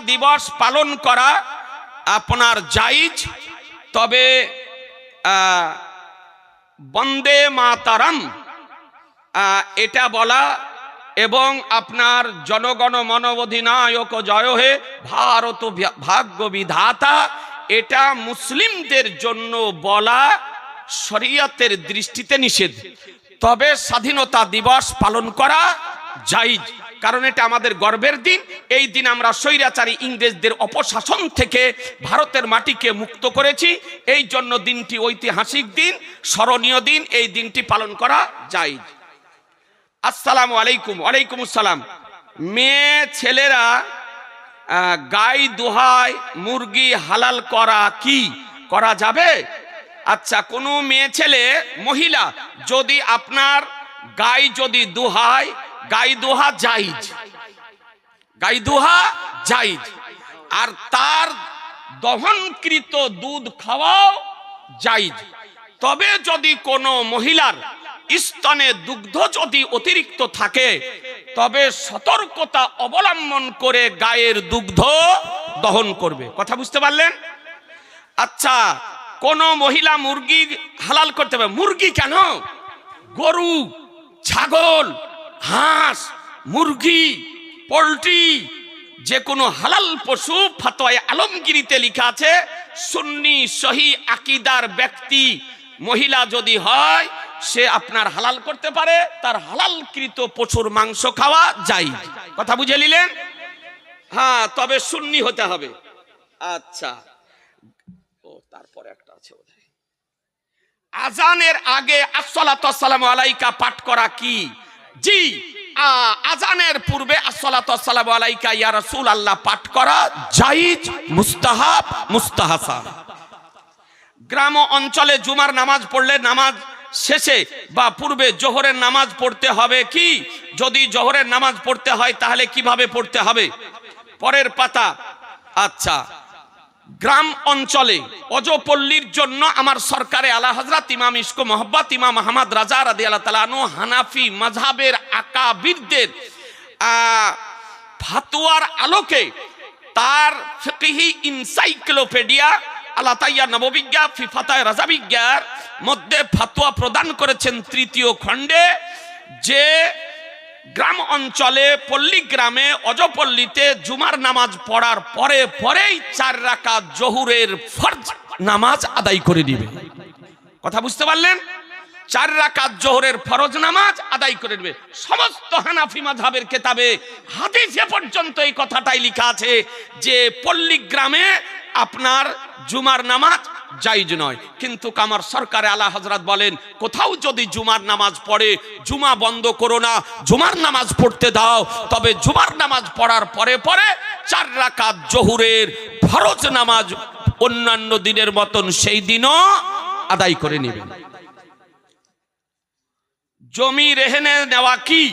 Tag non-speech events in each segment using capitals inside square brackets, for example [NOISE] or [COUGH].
দিবস পালন করা আপনার জাইজ তবে বন্দে মাতারাম এটা বলা এবং আপনার জনগণ মনোবধিনায়ক জয় হে, ভারত ভাগ্য বিধাতা এটা মুসলিমদের জন্য বলা শরীয়তের দৃষ্টিতে নিষেধ। তবে স্বাধীনতা দিবস পালন করা জাইজ কারণ এটা আমাদের গর্বের দিন। এই দিন আমরা স্বৈরাচারী ইংরেজদের অপশাসন থেকে ভারতের মাটিকে মুক্ত করেছি। এই জন্য দিনটি ঐতিহাসিক দিন, স্মরণীয় দিন। এই দিনটি পালন করা জাইজ আসসালামু আলাইকুম। ওয়ালাইকুম আসসালাম। মেয়ে, ছেলেরা গাই দোহায় মুরগি হালাল করা কি? করা যাবে? আচ্ছা কোনো মেয়ে, ছেলে, মহিলা, যদি আপনার গাই যদি দোহায় গাই দোহা জাইজ। গাই দোহা জাইজ। আর তার দহনকৃত দুধ খাওয়াও জাইজ। তবে যদি কোনো মহিলার স্তনে দুগ্ধ যদি অতিরিক্ত থাকে, তবে সতর্কতা অবলম্বন করে গায়ের দুগ্ধ দহন করবে। কথা বুঝতে পারলেন? আচ্ছা কোন মহিলা মুরগি হালাল করতে হবে মুরগি কেন? গরু, ছাগল হাঁস, মুরগি, পোলট্রি যে কোনো হালাল পশু ফাতোয়ায় আলমগিরিতে লেখা আছে, সুন্নি সহি আকিদার ব্যক্তি, মহিলা যদি হয়, সে আপনার হালাল করতে পারে, তার হালালকৃত পশুর মাংস খাওয়া যায়। কথা বুঝে নিলেন? হ্যাঁ তবে সুন্নি হতে হবে। আচ্ছা। ও, তারপরে একটা আছে আজানের আগে আসসালাতু আলাইকা পাঠ করা কি? জি আজানের পূর্বে আল্লাহ পাঠ করা জায়েজ, মুস্তাহাব মুস্তাহাসান গ্রাম অঞ্চলে জুমার নামাজ পড়লে নামাজ শেষে বা পূর্বে জোহরের নামাজ পড়তে হবে কি? যদি জোহরের নামাজ পড়তে হয় তাহলে কীভাবে পড়তে হবে? পরের পাতা আচ্ছা। গ্রাম অঞ্চলে অজপল্লীর জন্য আমার সরকারে আলা হজরত ইমাম ইস্কো মোহাম্মত ইমাম আহমদ রাজা রাদি আল্লাহ তালানু হানাফি মাঝহাবের আকাবিরদের আহ, ফাতুয়ার আলোকে তার ফিকহি ইনসাইক্লোপিডিয়া আল্লাহ তাইয়া নববিজ্ঞা ফিফাতায় রাজাবিজ্ঞার মধ্যে ফাতুয়া প্রদান করেছেন তৃতীয় খণ্ডে যে গ্রাম অঞ্চলে পল্লী গ্রামে অজপল্লীতে জুমার নামাজ পড়ার পরে পরেই চার রাখা জহুরের ফরজ নামাজ আদায় করে দিবে কথা বুঝতে পারলেন? চার রাকাত জোহরের ফরজ নামাজ আদায় করে নেবে। সমস্ত হানাফি মাযহাবের কেতাবে হাদিসে পর্যন্ত এই কথাটাই লেখা আছে যে পল্লী গ্রামে আপনার জুমার নামাজ জাইজ নয়। কিন্তু আমার সরকারে আলা হজরত বলেন, কোথাও যদি জুমার নামাজ পড়ে, জুমা বন্ধ করো না, জুমার নামাজ পড়তে দাও, তবে জুমার নামাজ পড়ার পরে পরে চার রাকাত জহুরের ফরজ নামাজ অন্যান্য দিনের মতন সেই দিনও আদায় করে নেবেন। জমি রেহনে নেওয়া কি?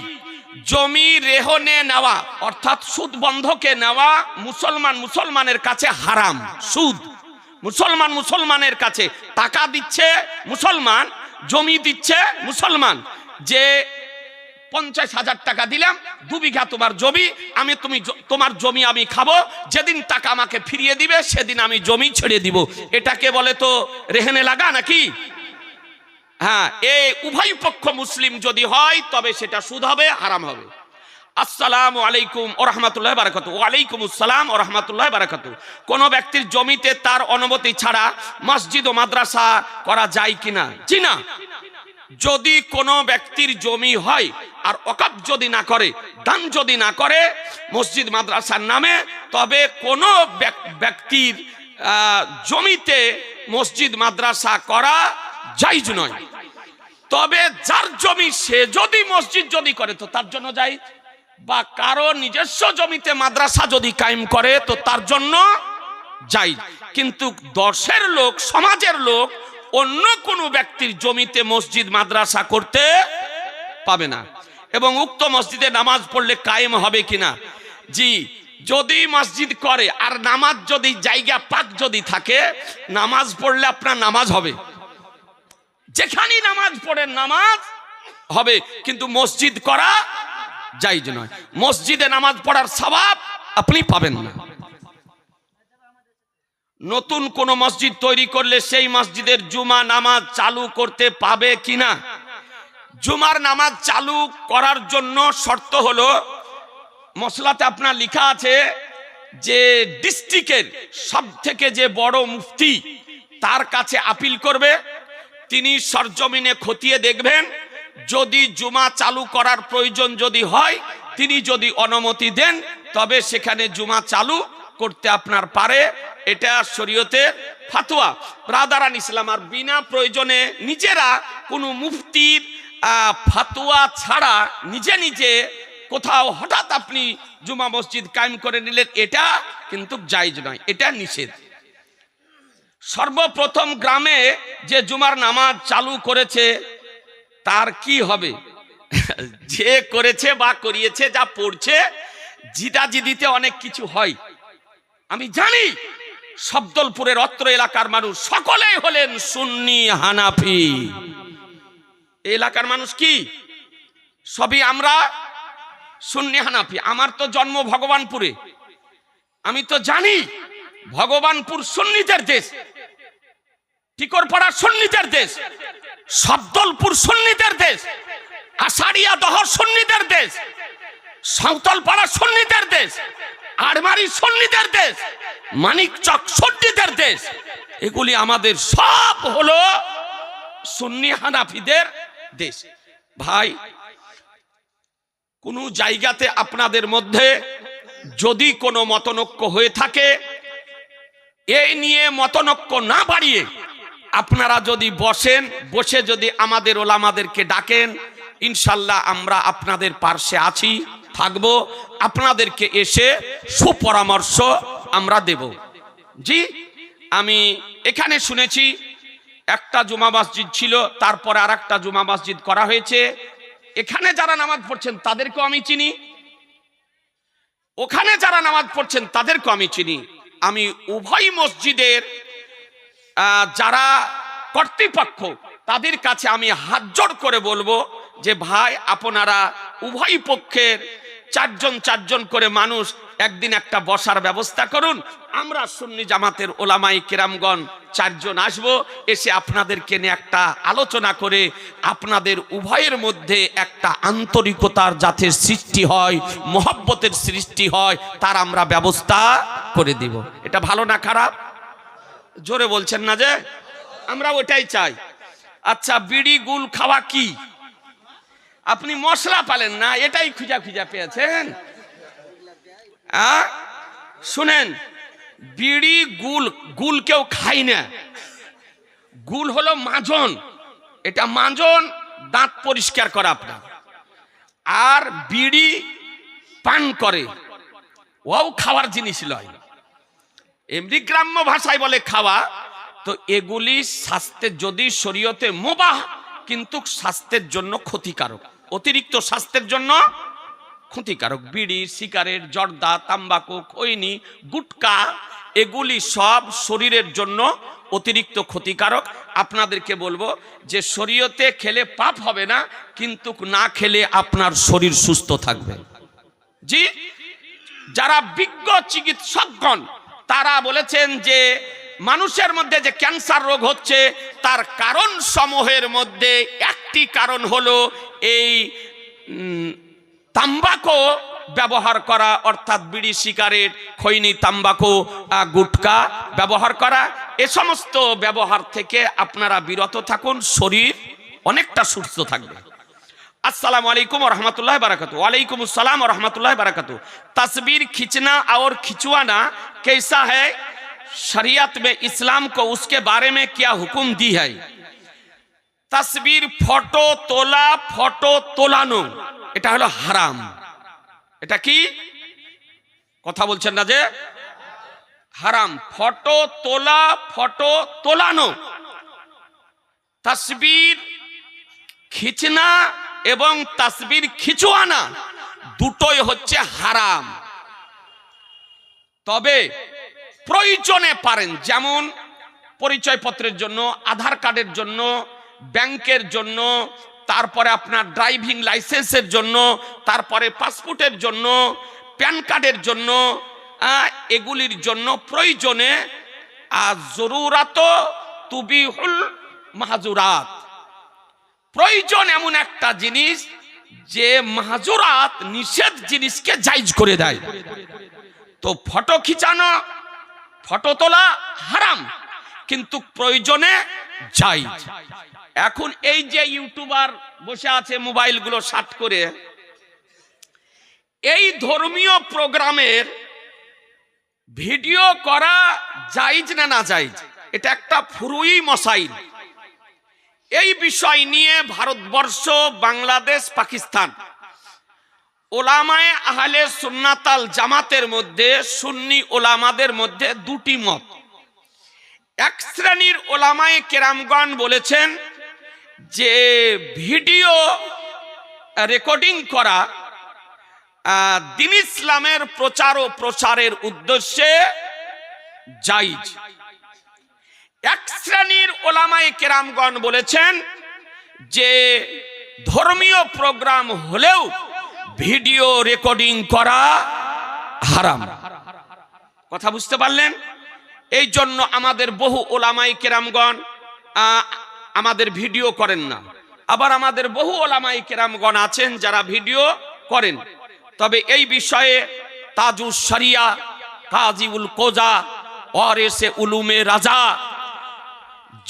জমি রেহনে নেওয়া, অর্থাৎ সুদ বন্ধকে নেওয়া মুসলমান মুসলমানের কাছে হারাম, সুদ। মুসলমান মুসলমানের কাছে টাকা দিচ্ছে মুসলমান, জমি দিচ্ছে মুসলমান। যে পঞ্চাশ হাজার টাকা দিলাম, দু বিঘা তোমার জমি, আমি তুমি তোমার জমি আমি খাব, যেদিন টাকা আমাকে ফিরিয়ে দিবে, সেদিন আমি জমি ছেড়ে দিব। এটাকে বলে তো রেহেনে লাগা নাকি? হ্যাঁ এই উভয় পক্ষ মুসলিম যদি হয়, তবে সেটা সুদ হবে, হারাম হবে। আসসালামু আলাইকুম ও রহমতুল্লাহ বারাকাতু ওয়ালাইকুম আসসালাম ও রহমতুল্লাহ বারাকাতু কোন ব্যক্তির জমিতে তার অনুমতি ছাড়া মসজিদ ও মাদ্রাসা করা যায় কিনা জি না। যদি কোনো ব্যক্তির জমি হয় আর অকাপ যদি না করে, দান যদি না করে মসজিদ মাদ্রাসার নামে, তবে কোনো ব্যক- ব্যক্তির জমিতে মসজিদ মাদ্রাসা করা জাইজ নয়। তবে যার জমি সে যদি মসজিদ যদি করে, তো তার জন্য যাই। বা কারও নিজস্ব জমিতে মাদ্রাসা যদি কায়েম করে, তো তার জন্য যাই। কিন্তু দশের লোক, সমাজের লোক অন্য কোনো ব্যক্তির জমিতে মসজিদ, মাদ্রাসা করতে পাবে না। এবং উক্ত মসজিদে নামাজ পড়লে কায়েম হবে কিনা? জি, যদি মসজিদ করে, আর নামাজ যদি, জায়গা পাক যদি থাকে, নামাজ পড়লে আপনার নামাজ হবে। যেখানেই নামাজ পড়েন, নামাজ হবে, কিন্তু মসজিদ করা জাইজ নয়। মসজিদে নামাজ পড়ার স্বভাব আপনি পাবেন না। নতুন কোনো মসজিদ তৈরি করলে সেই মসজিদের জুমা নামাজ চালু করতে পাবে কিনা? জুমার নামাজ চালু করার জন্য শর্ত হলো মশলাতে আপনার লেখা আছে যে ডিস্ট্রিক্টের সব থেকে যে বড় মুফতি তার কাছে আপিল করবে তিনি সরজমিনে খতিয়ে দেখবেন, যদি জুমা চালু করার প্রয়োজন যদি হয়, তিনি যদি অনুমতি দেন, তবে সেখানে জুমা চালু করতে আপনার পারে। এটা শরীয়তের ফাতোয়া। ব্রাদারান ইসলাম, আর বিনা প্রয়োজনে নিজেরা কোনো মুফতির ফাতোয়া ছাড়া নিজে নিজে কোথাও হঠাৎ আপনি জুমা মসজিদ কায়েম করে নিলেন, এটা কিন্তু জায়জ নয়, এটা নিষেধ। সর্বপ্রথম গ্রামে যে জুমার নামাজ চালু করেছে, তার কি হবে? [LAUGHS] যে করেছে বা করিয়েছে, যা পড়ছে, জিদাজিদিতে অনেক কিছু হয়। আমি জানি শব্দলপুরের অত্র এলাকার মানুষ সকলেই হলেন সুন্নি হানাফি। এলাকার মানুষ কি? সবই আমরা সুন্নি হানাফি। আমার তো জন্ম ভগবানপুরে। আমি তো জানি ভগবানপুর সুন্নিদের দেশ। টিকরপাড়া সুন্নিদের দেশ। শব্দলপুর সুন্নিদের দেশ। আষাঢ়িয়া দহর সুন্নিদের দেশ। সাঁওতালপাড়া সুন্নিদের দেশ। আড়মারি সুন্নিদের দেশ। মানিকচক সুন্নিদের দেশ। এগুলি আমাদের সব হলো সুন্নি হানাফিদের দেশ। ভাই, কোনো জায়গাতে আপনাদের মধ্যে যদি কোনো মতনৈক্য হয়ে থাকে এই নিয়ে মতনক্য না বাড়িয়ে আপনারা যদি বসেন, বসে যদি আমাদের ওলামাদেরকে ডাকেন, ইনশাল্লাহ আমরা আপনাদের পার্শ্বে আছি, থাকব। আপনাদেরকে এসে সুপরামর্শ আমরা দেব। জি, আমি এখানে শুনেছি, একটা জুমা মসজিদ ছিল, তারপরে আর একটা জুমা মসজিদ করা হয়েছে। এখানে যারা নামাজ পড়ছেন, তাদেরকেও আমি চিনি। ওখানে যারা নামাজ পড়ছেন, তাদেরকেও আমি চিনি। আমি উভয় মসজিদের যারা কর্তৃপক্ষ, তাদের কাছে আমি হাত জোর করে বলব যে ভাই, আপনারা উভয় পক্ষের চারজন চারজন করে মানুষ একদিন একটা বসার ব্যবস্থা করুন। আমরা সুন্নি জামাতের ওলামাই কেরামগণ চারজন আসব, এসে আপনাদেরকে নিয়ে একটা আলোচনা করে আপনাদের উভয়ের মধ্যে একটা আন্তরিকতার যাতে সৃষ্টি হয়, মহব্বতের সৃষ্টি হয়, তার আমরা ব্যবস্থা করে দিব। এটা ভালো না খারাপ? জোরে বলছেন না যে? আমরা ওটাই চাই। আচ্ছা বিড়ি, গুল খাওয়া কি? আপনি মশলা পালেন না, এটাই খুঁজা খুঁজা পেয়েছেন? শুনেন, বিড়ি, গুল গুল কেউ খাই না। গুল হলো মাজন। এটা মাজন, দাঁত পরিষ্কার করা আপনার। আর বিড়ি পান করে ওও খাওয়ার জিনিস লয়। এমনি গ্রাম্য ভাষায় বলে খাওয়া, তো এগুলি স্বাস্থ্যের, যদি শরীয়তে মোবাহ, কিন্তু স্বাস্থ্যের জন্য ক্ষতিকারক। অতিরিক্ত স্বাস্থ্যের জন্য ক্ষতিকারক বিড়ি সিগারেট জর্দা, তাম্বাকু, খৈনি, গুটকা, এগুলি সব শরীরের জন্য অতিরিক্ত ক্ষতিকারক। আপনাদেরকে বলব যে শরীয়তে খেলে পাপ হবে না, কিন্তু না খেলে আপনার শরীর সুস্থ থাকবে। জি? যারা বিজ্ঞ চিকিৎসকগণ, তারা বলেছেন যে মানুষের মধ্যে যে ক্যান্সার রোগ হচ্ছে, তার কারণ সমূহের মধ্যে একটি কারণ হলো এই তাম্বাকো ব্যবহার করা, অর্থাৎ বিড়ি সিগারেট খৈনি তাম্বাকু গুটকা ব্যবহার করা। এ সমস্ত ব্যবহার থেকে আপনারা বিরত থাকুন, শরীর অনেকটা সুস্থ থাকবে। আসসালামু আলাইকুম রহমতুল্লাহ বারাকাত। ওয়ালাইকুম আসসালাম রহমতুল্লাহ বারাকাত। তসবির খিচনা আর খিচুয়ানা কেসা হ্যায়? शरीयत में इस्लाम को उसके बारे में क्या हुक्म दी है তসবির ফটো তোলা ফটো তোলানো এটা হলো হারাম এটা কি কথা বলছেন না যে হারাম ফটো তোলা ফটো তোলানো তসবির খিচনা এবং তাসবির খিচুয়ানা দুটোই হচ্ছে হারাম তবে প্রয়োজনে পারেন। যেমন পরিচয়পত্রের জন্য, আধার কার্ডের জন্য, ব্যাংকের জন্য, তারপরে আপনার ড্রাইভিং লাইসেন্সের জন্য, তারপরে পাসপোর্টের জন্য, প্যান কার্ডের জন্য এগুলির জন্য প্রয়োজনে জরুরাত তুবিহুল মাহাজুরাত। প্রয়োজন এমন একটা জিনিস যে মাহাজুরাত নিষেধ জিনিসকে জাইজ করে দেয়। তো ফটো খিচানো ফটো তোলা হারাম, কিন্তু প্রয়োজনে যাই। এখন এই যে ইউটিউবার বসে আছে মোবাইলগুলো শার্ট করে, এই ধর্মীয় প্রোগ্রামের ভিডিও করা জাইজ না না জাইজ এটা একটা ফুরুই মশাইল। এই বিষয় নিয়ে ভারতবর্ষ, বাংলাদেশ, পাকিস্তান ওলামায়ে আহলে সুন্নাতাল জামাতের মধ্যে, সুন্নি ওলামাদের মধ্যে দুটি মত। এক শ্রেণির ওলামায় কেরামগণ বলেছেন যে, ভিডিও রেকর্ডিং করা দিন ইসলামের প্রচার ও প্রসারের উদ্দেশ্যে জাইজ এক শ্রেণির ওলামায় কেরামগণ বলেছেন যে, ধর্মীয় প্রোগ্রাম হলেও ভিডিও রেকর্ডিং করা হারাম। কথা বুঝতে পারলেন? এই জন্য আমাদের বহু ওলামাই কেরামগণ আমাদের ভিডিও করেন না। আবার আমাদের বহু ওলামাই কেরামগণ আছেন যারা ভিডিও করেন। তবে এই বিষয়ে তাজুস শরিয়া কাজিউল কোজা, ওয়ারেসে উলুমে রাজা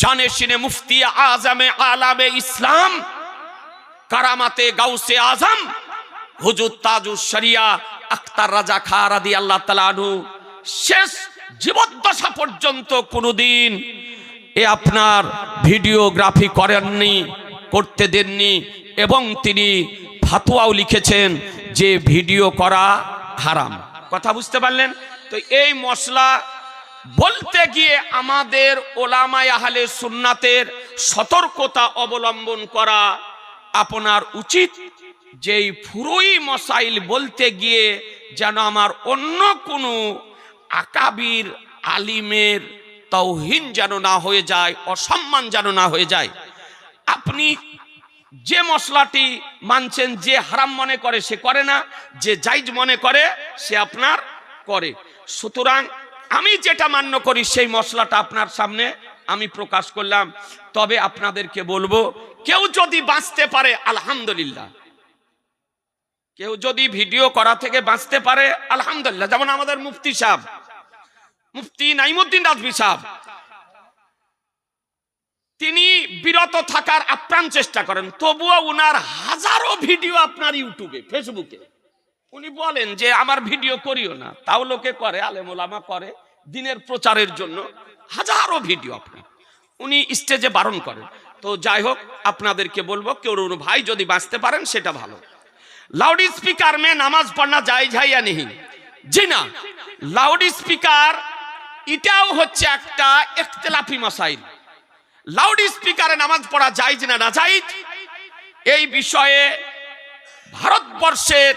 জানেশিনে মুফতি আজমে আলামে ইসলাম, কারামাতে গাউসে আজম হুজুর তাজুস শরিয়া, আখতার রাজা খা রাদি আল্লাহ তালানু শেষ জীবদ্দশা পর্যন্ত কোনোদিন এ আপনার ভিডিওগ্রাফি করেননি, করতে দেননি, এবং তিনি ফাতুয়াও লিখেছেন যে ভিডিও করা হারাম। কথা বুঝতে পারলেন? তো এই মশলা বলতে গিয়ে আমাদের ওলামায় আহলে সুন্নাতের সতর্কতা অবলম্বন করা আপনার উচিত। যেই ফুরুই মশাইল বলতে গিয়ে যেন আমার অন্য কোনো আকাবির, আলিমের তৌহিন যেন না হয়ে যায়, অসম্মান যেন না হয়ে যায়। আপনি যে মশলাটি মানছেন, যে হারাম মনে করে, সে করে না। যে জাইজ মনে করে, সে আপনার করে। সুতরাং আমি যেটা মান্য করি, সেই মশলাটা আপনার সামনে আমি প্রকাশ করলাম। তবে আপনাদেরকে বলব, কেউ যদি বাঁচতে পারে, আলহামদুলিল্লাহ। কেউ যদি ভিডিও করা থেকে বাঁচতে পারে, আলহামদুলিল্লাহ। যেমন আমাদের মুফতি সাহেব, মুফতি নাইমুদ্দিন রাজবি সাহেব, তিনি বিরত থাকার আপ্রাণ চেষ্টা করেন। তবুও উনার হাজারো ভিডিও আপনার ইউটিউবে, ফেসবুকে। উনি বলেন যে, আমার ভিডিও করিও না। তাও লোকে করে আলেমুলামা করে, দিনের প্রচারের জন্য। হাজারো ভিডিও আপনি উনি স্টেজে বারণ করেন। তো যাই হোক, আপনাদেরকে বলব, কেউ ভাই যদি বাঁচতে পারেন, সেটা ভালো। লাউড স্পিকার মে নামাজ পড়না যায় যাইয়া নেই জি না লাউড স্পিকার এটাও হচ্ছে একটা একতলাফি মাসাইল লাউড স্পিকারে নামাজ পড়া যাইজ না না যাইজ এই বিষয়ে ভারতবর্ষের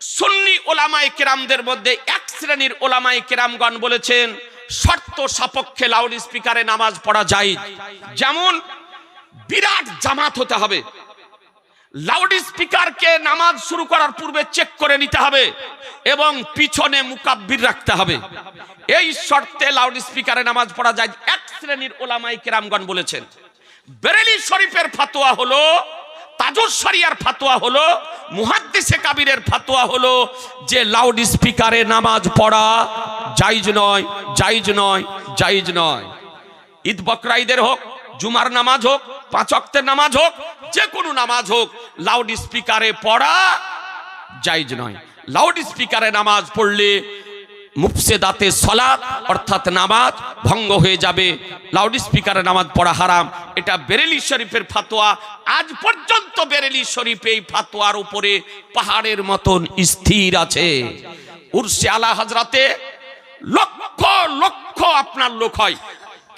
সুন্নি ওলামাই কেরামদের মধ্যে এক শ্রেণির ওলামাই কেরামগণ বলেছেন শর্ত সাপেক্ষে লাউড স্পিকারে নামাজ পড়া যায় যেমন বিরাট জামাত হতে হবে লাউড স্পিকারকে নামাজ শুরু করার পূর্বে চেক করে নিতে হবে এবং পিছনে মুকাব্বির রাখতে হবে। এই শর্তে লাউড স্পিকারে নামাজ পড়া যায়, এক শ্রেণির ওলামাই কেরামগণ বলেছেন। বেরেলি শরীফের ফাতোয়া হলো তাজুর শরিয়ার ফাতোয়া হলো, মুহাদ্দিসে কাবিরের ফাতোয়া হলো যে লাউড স্পিকারে নামাজ পড়া জাইজ নয় জাইজ নয় জাইজ নয়। ঈদ বকরা ঈদের হোক জুমার নামাজ হোক, পাঁচ অক্তের নামাজ হোক, যে কোনো নামাজ হোক লাউড স্পিকারে পড়া জাইজ নয়। লাউড স্পিকারে নামাজ পড়লে মুফসেদাতে সলাৎ, অর্থাৎ নামাজ ভঙ্গ হয়ে যাবে। লাউড স্পিকারে নামাজ পড়া হারাম। এটা বেরেলি শরীফের ফাতোয়া। আজ পর্যন্ত বেরেলি শরীফ এই ফাতোয়ার উপরে পাহাড়ের মতন স্থির আছে। উর্সে আলা হাজরাতে লক্ষ লক্ষ আপনার লোক হয়।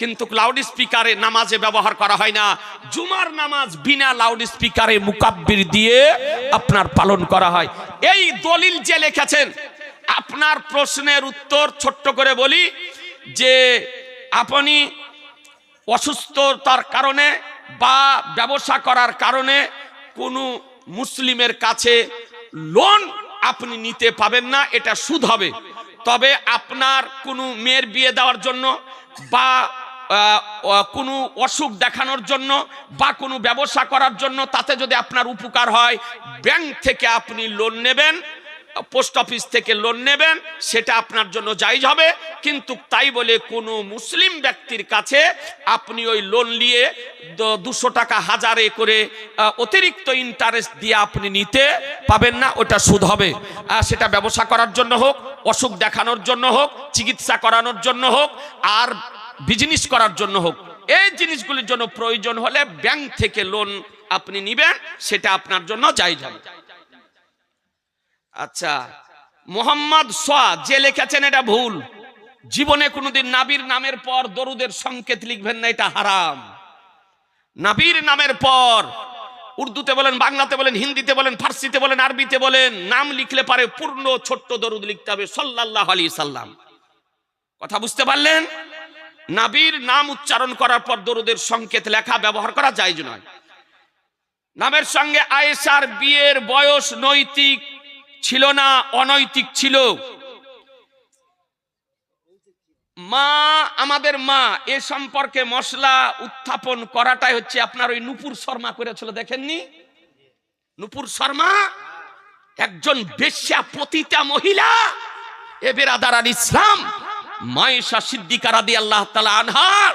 কিন্তু লাউড স্পিকারে নামাজে ব্যবহার করা হয় না। জুমার নামাজ বিনা লাউড স্পিকারে মুকাব্বির দিয়ে আপনার পালন করা হয়। এই দলিল যে লিখেছেন, আপনার প্রশ্নের উত্তর ছোট্ট করে বলি যে আপনি অসুস্থতার কারণে বা ব্যবসা করার কারণে কোনো মুসলিমের কাছে লোন আপনি নিতে পাবেন না, এটা সুদ হবে। তবে আপনার কোনো মেয়ের বিয়ে দেওয়ার জন্য বা কোনো অসুখ দেখানোর জন্য বা কোনো ব্যবসা করার জন্য তাতে যদি আপনার উপকার হয়, ব্যাংক থেকে আপনি লোন নেবেন, পোস্ট অফিস থেকে লোন নেবেন, সেটা আপনার জন্য জায়জ হবে। কিন্তু তাই বলে কোনো মুসলিম ব্যক্তির কাছে আপনি ওই লোন নিয়ে দুশো টাকা হাজারে করে অতিরিক্ত ইন্টারেস্ট দিয়ে আপনি নিতে পাবেন না, ওটা সুদ হবে। আর সেটা ব্যবসা করার জন্য হোক, অসুখ দেখানোর জন্য হোক, চিকিৎসা করানোর জন্য হোক, আর বিজনেস করার জন্য হোক, এই জিনিসগুলির জন্য প্রয়োজন হলে ব্যাংক থেকে লোন আপনি নিবেন, সেটা আপনার জন্য জায়জ হবে। আচ্ছা মোহাম্মদ সোয়া, যে লিখেছেন এটা ভুল। জীবনে কোনোদিন নাবির নামের পর দরুদের সংকেত লিখবেন না, এটা হারাম। নাবির নামের পর, উর্দুতে বলেন, বাংলাতে বলেন, হিন্দিতে বলেন, ফার্সিতে বলেন, আরবিতে বলেন, নাম লিখলে পারে পূর্ণ ছোট্ট দরুদ লিখতে হবে, সাল্লাল্লাহু আলাইহি সাল্লাম। কথা বুঝতে পারলেন? নাবির নাম উচ্চারণ করার পর দরুদের সংকেত লেখা ব্যবহার করা যায় নয়। নামের সঙ্গে আয়েশার বিয়ের বয়স নৈতিক ছিল না, অনৈতিক ছিল। মা, আমাদের মা, এ সম্পর্কে মশলা উত্থাপন করাটাই হচ্ছে আপনার ওই নুপুর শর্মা করেছিল, দেখেননি? নুপুর শর্মা একজন বেশ্যা পতিতা মহিলা, এ বেরাদার ইসলাম। মায়েশা সিদ্দিকার আদি আল্লাহ তালা আনহার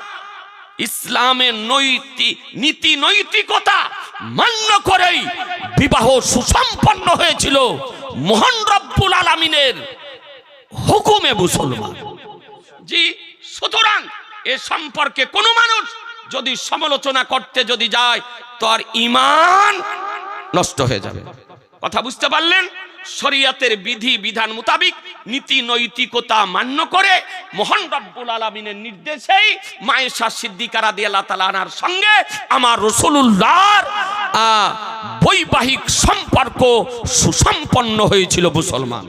ইসলামের নৈতিক নীতি নৈতিকতা মান্য করেই বিবাহ সুসম্পন্ন হয়েছিল। মোহন রব্বুল আলমিনের হুকুমে মুসলমান। জি, সুতরাং এ সম্পর্কে কোনো মানুষ যদি সমালোচনা করতে যদি যায় তার ইমান নষ্ট হয়ে যাবে। কথা বুঝতে পারলেন? শরিয়াতের বিধি বিধান মোতাবিক নীতি নৈতিকতা মান্য করে মোহন রব্বুল আলমিনের নির্দেশেই মায়েশা সিদ্দিকার আদি আল্লাহ তালানার সঙ্গে আমার রসুল্লাহর বৈবাহিক সম্পর্ক সুসম্পন্ন হয়েছিল মুসলমান।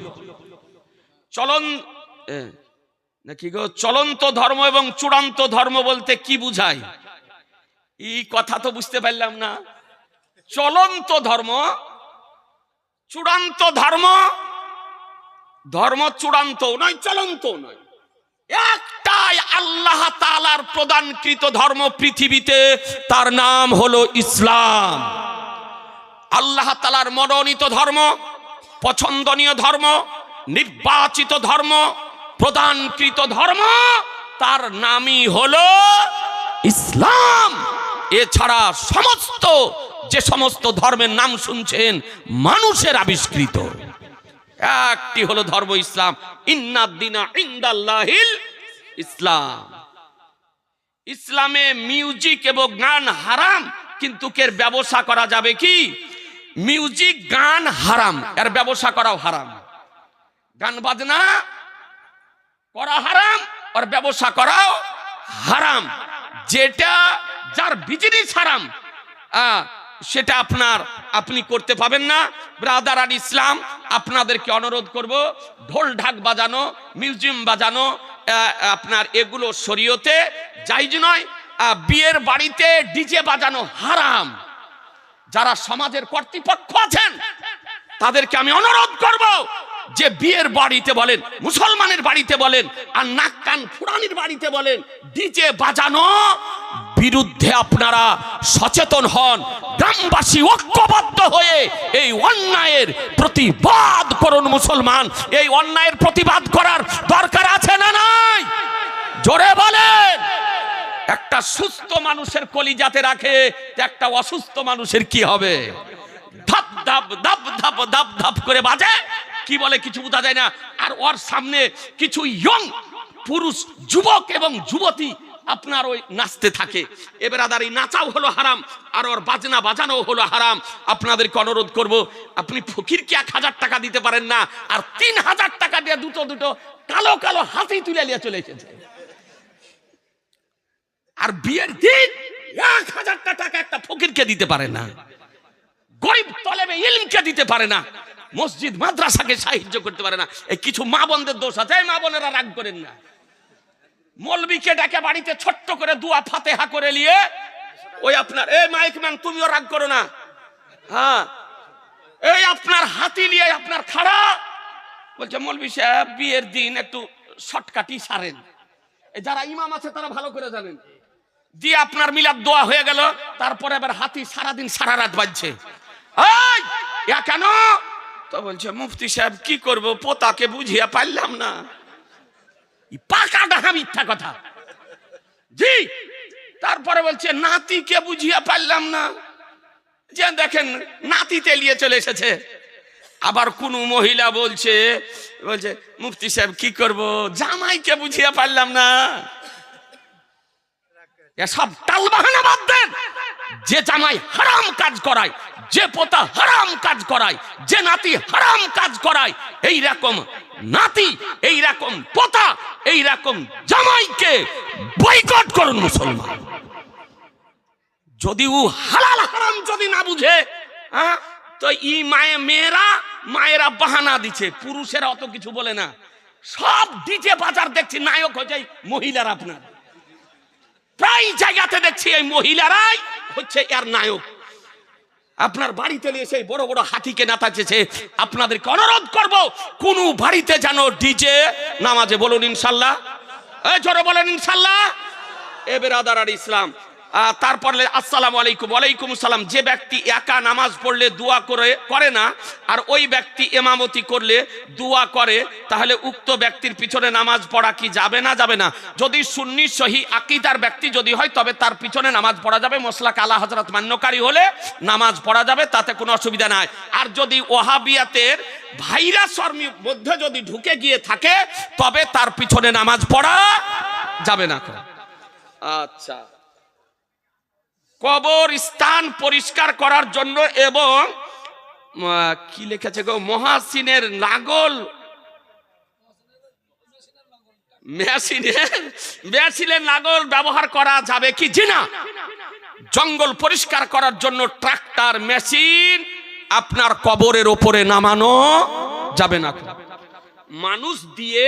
চলন নাকি গো? চলন্ত ধর্ম এবং চূড়ান্ত ধর্ম বলতে কি বুঝায়? এই কথা তো বুঝতে পারলাম না। চলন্ত ধর্ম চূড়ান্ত ধর্ম ধর্ম চূড়ান্ত নয়, চলন্ত নয়। একটাই আল্লাহ তালার প্রদানকৃত ধর্ম পৃথিবীতে, তার নাম হলো ইসলাম। আল্লাহ তালার মনোনীত ধর্ম, পছন্দনীয় ধর্ম, নির্বাচিত ধর্ম, প্রদানকৃত ধর্ম, তার নামই হলো ইসলাম। এছাড়া সমস্ত যে সমস্ত ধর্মের নাম শুনছেন, মানুষের আবিষ্কৃত। একটি হলো ধর্ম ইসলাম। ইন্দাল্লাহিল ইসলাম। ইসলামে মিউজিক এবং গান হারাম, কিন্তু এর ব্যবসা করা যাবে কি? মিউজিক, গান হারাম, এর ব্যবসা করাও হারাম। গান বাজনা করা হারাম, আর ব্যবসা করাও হারাম। যেটা যার বিজনেস হারাম সেটা আপনার, আপনি করতে পাবেন না। ব্রাদার আর ইসলাম, আপনাদেরকে অনুরোধ করব, ঢোল ঢাক বাজানো, মিউজিয়াম বাজানো আপনার এগুলো শরীয়তে যাইজ নয় বিয়ের বাড়িতে ডিজে বাজানো হারাম। যারা সমাজের কর্তৃপক্ষ আছেন, তাদেরকে আমি অনুরোধ করব যে বিয়ের বাড়িতে বলেন, মুসলমানের বাড়িতে বলেন, আর নাক কান ফুরানির বাড়িতে বলেন, ডিজে বাজানো বিরুদ্ধে আপনারা সচেতন হন, গ্রামবাসী ঐক্যবদ্ধ হয়ে এই অন্যায়ের প্রতিবাদ করুন মুসলমান। এই অন্যায়ের প্রতিবাদ করার দরকার আছে না নাই? জোরে বলেন। একটা সুস্থ মানুষের কলিজাতে রাখে একটা অসুস্থ মানুষের কি হবে? ধাপ ধাপ ধাপ ধাপ ধাপ ধাপ করে বাজে। কি বলে কিছু বোঝা যায় না। আর ওর সামনে কিছু ইয়ং পুরুষ, যুবক এবং যুবতী আপনার ওই নাচতে থাকে। এবার আদার এই নাচাও হলো হারাম, আর ওর বাজনা বাজানো হলো হারাম। আপনাদেরকে অনুরোধ করব, আপনি ফকিরকে এক হাজার টাকা দিতে পারেন না, আর তিন হাজার টাকা দিয়ে দুটো দুটো কালো কালো হাতি তুলে নিয়ে চলে এসেছে। আর বিয়ের দিন এক হাজারটা টাকা একটা ফকিরকে দিতে পারে না। গরিব তলেবে ইলমকে দিতে পারে না। মসজিদ, মাদ্রাসাকে সাহায্য করতে পারে না। এই কিছু মা বোনদের দোষ আছে মা বোনেরা রাগ করেন না। মলবিকে ডাকে বাড়িতে ছোট্ট করে দুয়া ফাতেহা করে নিয়ে, ওই আপনার এই মাইক ম্যান, তুমিও রাগ করো না। হ্যাঁ। এই আপনার হাতি নিয়ে আপনার খাড়া। বলছে, মৌলবি সাহেব, বিয়ের দিন একটু শর্টকাটি সারেন। এই যারা ইমাম আছে, তারা ভালো করে জানেন। দিয়ে আপনার মিলাদ দোয়া হয়ে গেল, তারপরে আবার হাতি সারাদিন সারা রাত বাজছে। ইয়া কেন? তো বলছে, মুফতি সাহেব, কি করব? পোতাকে বুঝিয়ে পারলাম না। পাকা ডাহা মিথ্যা কথা। জি, তারপরে বলছে, নাতিকে বুঝিয়ে পারলাম না। যে দেখেন, নাতি তেলিয়ে চলে এসেছে। আবার কোন মহিলা বলছে বলছে, মুফতি সাহেব, কি করব? জামাইকে বুঝিয়ে পারলাম না। এসব টাল বাহানা বাদ দেন। যে জামাই হারাম কাজ করায়, যে পোতা হারাম কাজ করায়, যে নাতি হারাম কাজ করায়, এই রকম নাতি, এই রকম পোতা, এই রকম জামাইকে বয়কট করুন মুসলমান। যদি ও হালাল হারাম যদি না বুঝে হ্যাঁ তো ই মায়ে মেয়েরা, মায়েরা বাহানা দিচ্ছে পুরুষেরা অত কিছু বলে না। সব ডিজে বাজার দেখছি, নায়ক হয়ে যায় মহিলারা আপনার। প্রায় জায়গাতে দেখছি এই মহিলারাই হচ্ছে এর নায়ক। আপনার বাড়িতে নিয়ে সেই বড় বড় হাতিকে নাচাচ্ছে, আপনাদেরকে অনুরোধ করব, কোন বাড়িতে যেন ডিজে নামাজে বলুন ইনশাল্লাহ। জোরে বলেন ইনশাল্লাহ। এ বেরাদার আর ইসলাম তারপর আসসালামু আলাইকুম, ওয়ালাইকুম সালাম যে ব্যক্তি একা নামাজ পড়লে দোয়া করে করে না, আর ওই ব্যক্তি এমামতি করলে দোয়া করে, তাহলে উক্ত ব্যক্তির পিছনে নামাজ পড়া কি যাবে না যাবে না? যদি সুন্নি সহি আকিদার ব্যক্তি যদি হয়, তবে তার পিছনে নামাজ পড়া যাবে। মশলা কালা হজরত মান্যকারী হলে নামাজ পড়া যাবে, তাতে কোনো অসুবিধা নাই। আর যদি ওহাবিয়াতের ভাইরাসর মধ্যে যদি ঢুকে গিয়ে থাকে, তবে তার পিছনে নামাজ পড়া যাবে না। আচ্ছা। কবর স্থান পরিষ্কার করার জন্য এবং কি লিখেছে গো? মহাসিনের নাগল। নাগল ব্যবহার করা যাবে কি? জি না। জঙ্গল পরিষ্কার করার জন্য ট্রাক্টর, মেশিন আপনার কবরের ওপরে নামানো যাবে না। মানুষ দিয়ে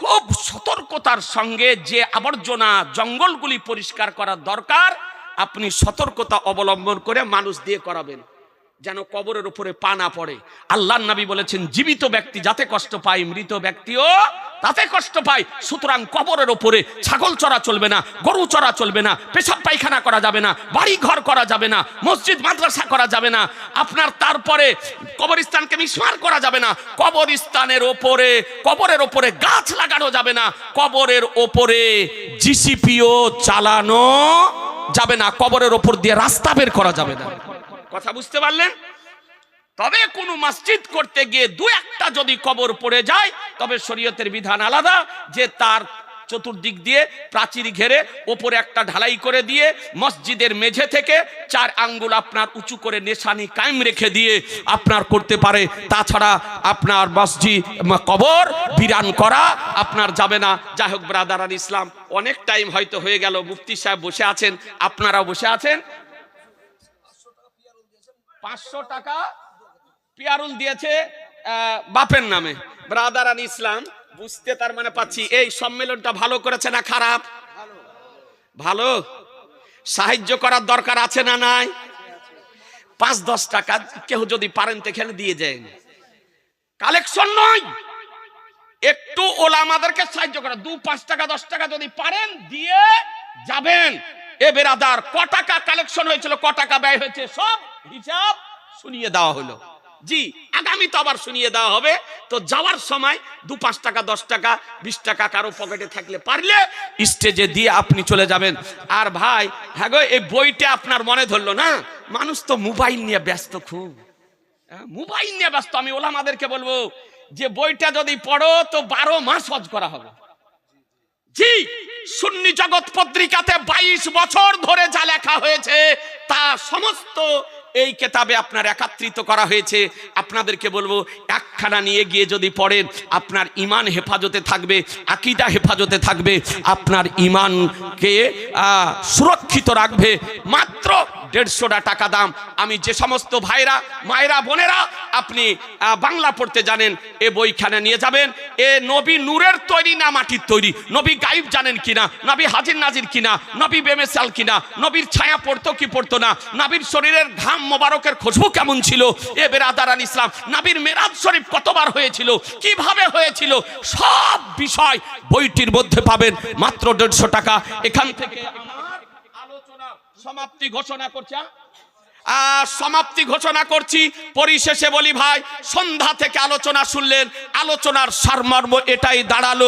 খুব সতর্কতার সঙ্গে যে আবর্জনা জঙ্গলগুলি পরিষ্কার করার দরকার আপনি সতর্কতা অবলম্বন করে মানুষ দিয়ে করাবেন। যেন কবরের উপরে পা না পড়ে। আল্লাহ নবী বলেছেন, জীবিত ব্যক্তি যাতে কষ্ট পায়, মৃত ব্যক্তিও তাতে কষ্ট পায়। সুতরাং কবরের ওপরে ছাগল চড়া চলবে না, গরু চড়া চলবে না, পেশাব পায়খানা করা যাবে না বাড়ি ঘর করা যাবে না, মসজিদ, মাদ্রাসা করা যাবে না, আপনার তারপরে কবরস্থানকে মিসমার করা যাবে না, কবরস্থানের ওপরে কবরের ওপরে গাছ লাগানো যাবে না, কবরের ওপরে জিসিপিও চালানো যাবে না, কবরের ওপর দিয়ে রাস্তা বের করা যাবে না। কথা বুঝতে পারলেন তবে কোনো মসজিদ করতে গিয়ে দু একটা যদি কবর পড়ে যায়, তবে শরীয়তের বিধান আলাদা, যে তার চতুর্দিক দিয়ে প্রাচীর ঘেরে ওপরে একটা ঢালাই করে দিয়ে মসজিদের মেঝে থেকে চার আঙ্গুল আপনার উঁচু করে নেশানি কায়েম রেখে দিয়ে আপনার করতে পারে। তাছাড়া আপনার মসজিদ কবর বিরান করা আপনার যাবে না। যাই হোক ব্রাদার আর ইসলাম, অনেক টাইম হয়তো হয়ে গেল। মুফতি সাহেব বসে আছেন। আপনারাও বসে আছেন? পাঁচশো টাকা পিয়ারুল দিয়েছে বাপের নামে। ব্রাদার আন ইসলাম বুঝতে তার মানে পাচ্ছি, এই সম্মেলনটা ভালো করেছে না খারাপ? ভালো। সাহায্য করার দরকার আছে না নাই? পাঁচ দশ টাকা কেউ যদি পারেন তো এখানে দিয়ে যায় কালেকশন নয়। একটু ওলা আমাদেরকে সাহায্য করা। দু, পাঁচ টাকা, দশ টাকা যদি পারেন, দিয়ে যাবেন। এ বেরাদার, ক টাকা কালেকশন হয়েছিল, ক টাকা ব্যয় হয়েছে, সব হিসাব শুনিয়ে দেওয়া হলো। জি আগামী তো আবার শুনিয়ে দেওয়া হবে। তো যাওয়ার সময় দু পাঁচ টাকা দশ টাকা বিশ টাকা কারও পকেটে থাকলে পারলে স্টেজে দিয়ে আপনি চলে যাবেন। আর ভাই হ্যাঁ গো এই বইটা আপনার মনে ধরলো না? মানুষ তো মোবাইল নিয়ে ব্যস্ত খুব। হ্যাঁ, মোবাইল নিয়ে ব্যস্ত আমি ওলামাদেরকে বলব যে বইটা যদি পড়ো তো বারো মাস হজ করা হবে। জি সুন্নি জগৎ পত্রিকাতে বাইশ বছর ধরে যা লেখা হয়েছে তা সমস্ত এই কেতাবে আপনার একাত্রিত করা হয়েছে। আপনাদেরকে বলব, একখানা নিয়ে গিয়ে যদি পড়েন, আপনার ইমান হেফাজতে থাকবে, আকিদা হেফাজতে থাকবে। আপনার ইমানকে সুরক্ষিত রাখবে। মাত্র দেড়শোটা টাকা দাম। আমি যে সমস্ত ভাইরা, মায়েরা, বোনেরা আপনি বাংলা পড়তে জানেন, এ বইখানে নিয়ে যাবেন। এ নবী নূরের তৈরি না মাটির তৈরি? নবী গাইব জানেন কিনা? নবী হাজির নাজির কিনা? নবী বেমেসাল কিনা? নবীর ছায়া পড়তো কি পড়তো না? নবীর শরীরের ঘাম মোবারকের খুশবু কেমন ছিল? এ বেরাদারান ইসলাম, নবীর মেরাজ শরীফ কতবার হয়েছিল? কীভাবে হয়েছিল? সব বিষয় বইটির মধ্যে পাবেন। মাত্র দেড়শো টাকা। এখান থেকে সমাপ্তি ঘোষণা করছে সমাপ্তি ঘোষণা করছি। পরিশেষে বলি ভাই, সন্ধ্যা থেকে আলোচনা শুনলেন, আলোচনার সারমর্ম এটাই দাঁড়াল।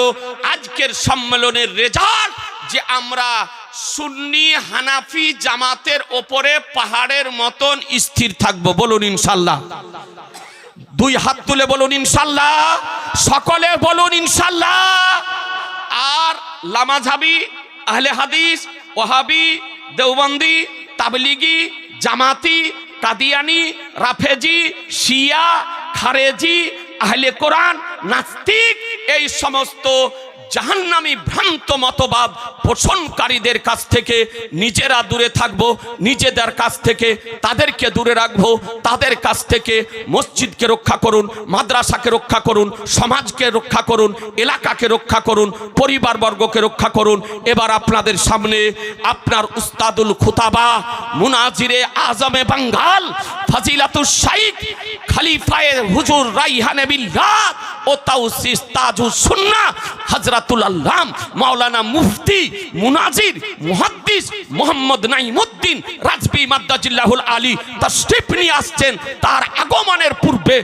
আজকের সম্মেলনের রেজাল্ট যে আমরা সুন্নি হানাফি জামাতের ওপরে পাহাড়ের মতন স্থির থাকব, বলুন ইনশাল্লাহ। দুই হাত তুলে বলুন ইনশাল্লাহ। সকলে বলুন ইনশাল্লাহ। আর লামাঝাবি, আহলে হাদিস ওহাবি দেওবন্দি তাবলিগি জামাতি কাদিয়ানি রাফেজি শিয়া খারেজি আহলে কোরআন নাস্তিক এই সমস্ত জাহান্নামী ভ্রান্ত মতবাদ পোষণকারীদের কাছ থেকে, নিজেরা দূরে থাকব, নিজেদের কাছ থেকে, তাদেরকে দূরে রাখব, তাদের কাছ থেকে মসজিদকে রক্ষা করুন, মাদ্রাসাকে রক্ষা করুন, সমাজকে রক্ষা করুন, এলাকাকে রক্ষা করুন, পরিবারবর্গকে রক্ষা করুন। এবার আপনাদের সামনে আপনার উস্তাদুল খুতাবা, মুনাজিরে আজমে বাঙ্গাল ফাজিলাতুল শাইখ, খলিফায়ে হুজুর রাইহানে বিল্লাহ ও তাউসিস তাজুস সুন্নাহ হযরতুল আল্লাম, মাওলানা মুফতি, মুনাজির, মুহাদ্দিস মোহাম্মদ নাইমুদ্দিন রাজবি মাদ্দাজিল্লাহুল আলী, তাশরিফ নিয়ে আসছেন তার আগমনের পূর্বে।